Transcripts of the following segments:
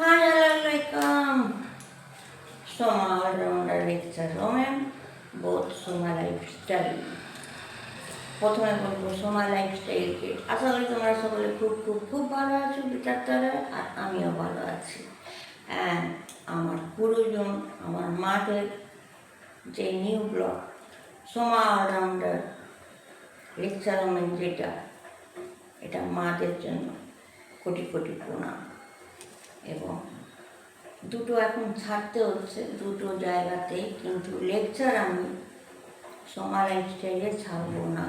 Hi, Assalamualaikum. Soma all-rounder lecture women, both Soma lifestyle. প্রথমে বলব সোমা লাইফস্টাইলকে আশা করি তোমরা সকলে খুব খুব খুব ভালো আছো বিচার তলায় আর আমিও ভালো আছি হ্যাঁ আমার গুরুজন আমার মাদের যে new blog Soma allrounder lecture যেটা এটা মাদের জন্য কোটি কোটি প্রণাম এবং দুটো এখন ছাড়তে হচ্ছে, দুটো জায়গাতেই কিন্তু লেকচার আমি সমার স্টাইলে ছাড়ব না।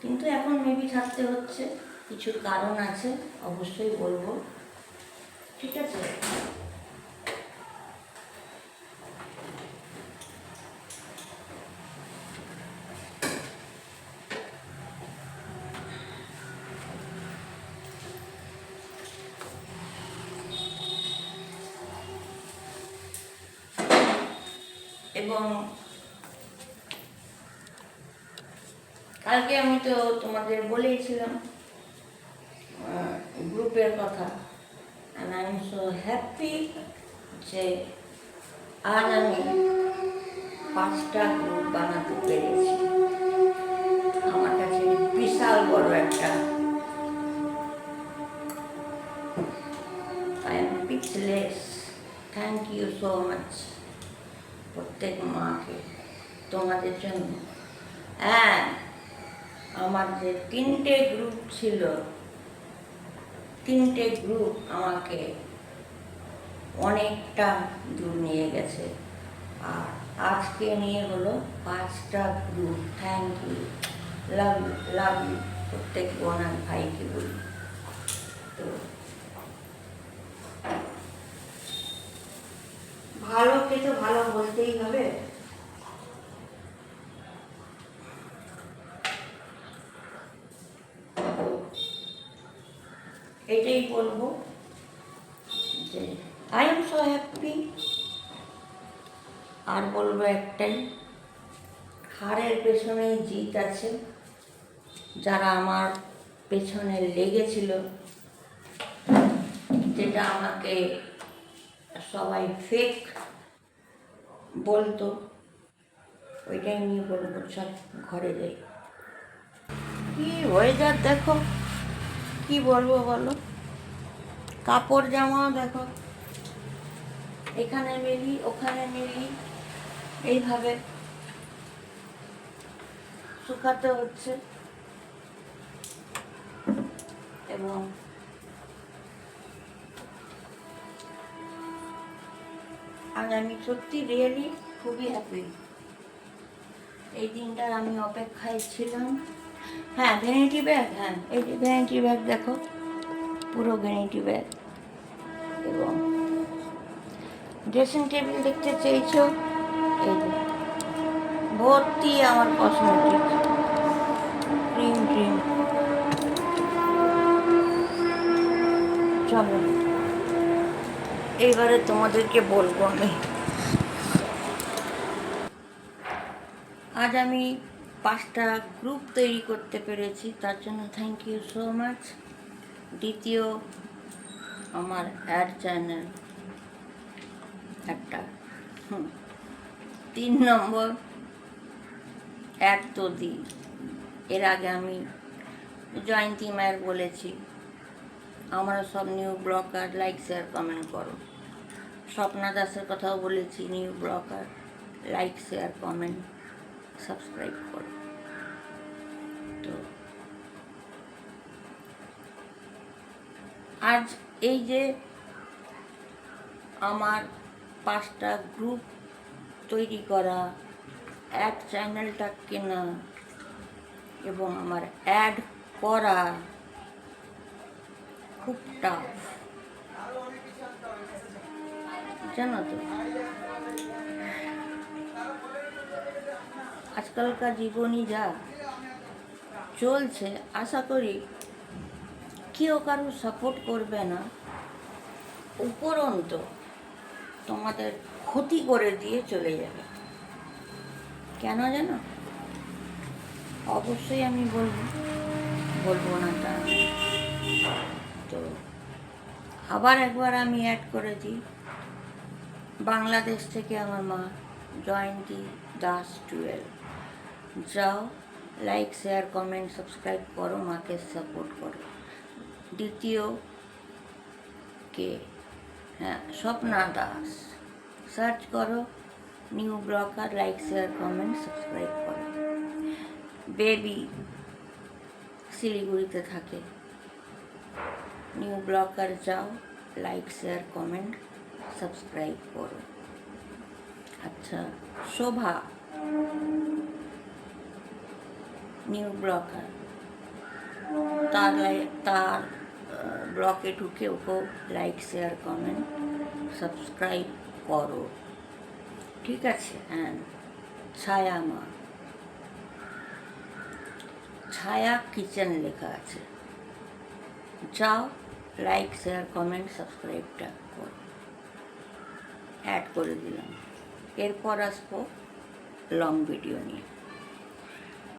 কিন্তু এখন মেবি ছাড়তে হচ্ছে, কিছু কারণ আছে, অবশ্যই বলব। ঠিক আছে? এবং কালকে আমি তো তোমাদের বলেইছিলাম গ্রুপের কথা আই এম সো হ্যাপি যে আজ আমি পাঁচটা গ্রুপ বানাতে পেরেছি। আমার কাছে বিশাল বড় একটা I am pickles thank you so much প্রত্যেক মাকে তোমাদের জন্য। হ্যাঁ আমার যে তিনটে গ্রুপ ছিল। তিনটে গ্রুপ আমাকে অনেকটা দূর নিয়ে গেছে। আর আজকে নিয়ে হলো পাঁচটা group thank you love love প্রত্যেক বোন ভাইকে বলি। তো ভালোকে তো ভালো বলতেই হবে। এটাই বলব যে আই এম সো হ্যাপি আর বলব একটাই হারের পেছনে জিত আছে। যারা আমার পেছনে লেগেছিল, যেটা আমাকে সবাই ফেক বলতো, ওইটাই নিয়ে বলব, সব ঘরে যাই। কি ওয়েদার দেখো, কি বলব বলো? কাপড় জামা দেখো, এখানে মেলি, ওখানে মিলি, এইভাবে শুকাতে হচ্ছে। এবং আজ আমি সত্যি রিয়েলি খুবই হ্যাপি এই দিনটার আমি অপেক্ষায় ছিলাম। হ্যাঁ ভ্যানিটি ব্যাগ হ্যাঁ এই যে ভ্যানিটি ব্যাগ দেখো, পুরো ভ্যানিটি ব্যাগ এবং ড্রেসিং টেবিল দেখতে চেয়েছো? এই যে, ভর্তি আমার কসমেটিক ক্রিম ক্রিম চলো। এইবারে তোমাদেরকে বলব আমি। আজ আমি পাঁচটা গ্রুপ তৈরি করতে পেরেছি, তার জন্য থ্যাংক ইউ সো মাচ দ্বিতীয়, আমার অ্যাড চ্যানেল একটা। তিন নম্বর অ্যাড তো দিই এর আগে আমি জয়ন্তী মায়ের বলেছি, আমরা সব new blogger like share comment করো। স্বপ্না দাসের কথাও বলেছি new blogger like share comment subscribe করো। তো আজ এই যে আমার পাঁচটা গ্রুপ তৈরি করা অ্যাড চ্যানেলটা কেনা এবং আমার অ্যাড করা, খুব টাফ জানো তো আজকালকার জীবনই যা চলছে, আশা করি কেউ কারও সাপোর্ট করবে না। উপরন্ত তোমাদের ক্ষতি করে দিয়ে চলে যাবে। কেন জানো? অবশ্যই আমি বলব বলব না তা। তো আবার একবার আমি অ্যাড করে দিই। বাংলাদেশ থেকে আমার মা জয়ন্তী দাস টুয়েলভ যাও লাইক শেয়ার কমেন্ট সাবস্ক্রাইব করো, মাকে সাপোর্ট করো। দ্বিতীয় কে? হ্যাঁ স্বপ্না দাস। সার্চ করো new blogger like share comment subscribe করো। বেবি শিলিগুড়িতে থাকে। নিউ ব্লগার যাও লাইক শেয়ার কমেন্ট সাবস্ক্রাইব করো। আচ্ছা শোভা নিউ ব্লগার তার তার ব্লকে ঢুকে ওকেও লাইক শেয়ার কমেন্ট সাবস্ক্রাইব করো। ঠিক আছে? হ্যাঁ ছায়া মা, ছায়া কিচেন লেখা আছে। যাও লাইক শেয়ার কমেন্ট সাবস্ক্রাইবটা করো। অ্যাড করে দিলাম। এরপর আসব লং ভিডিও নিয়ে।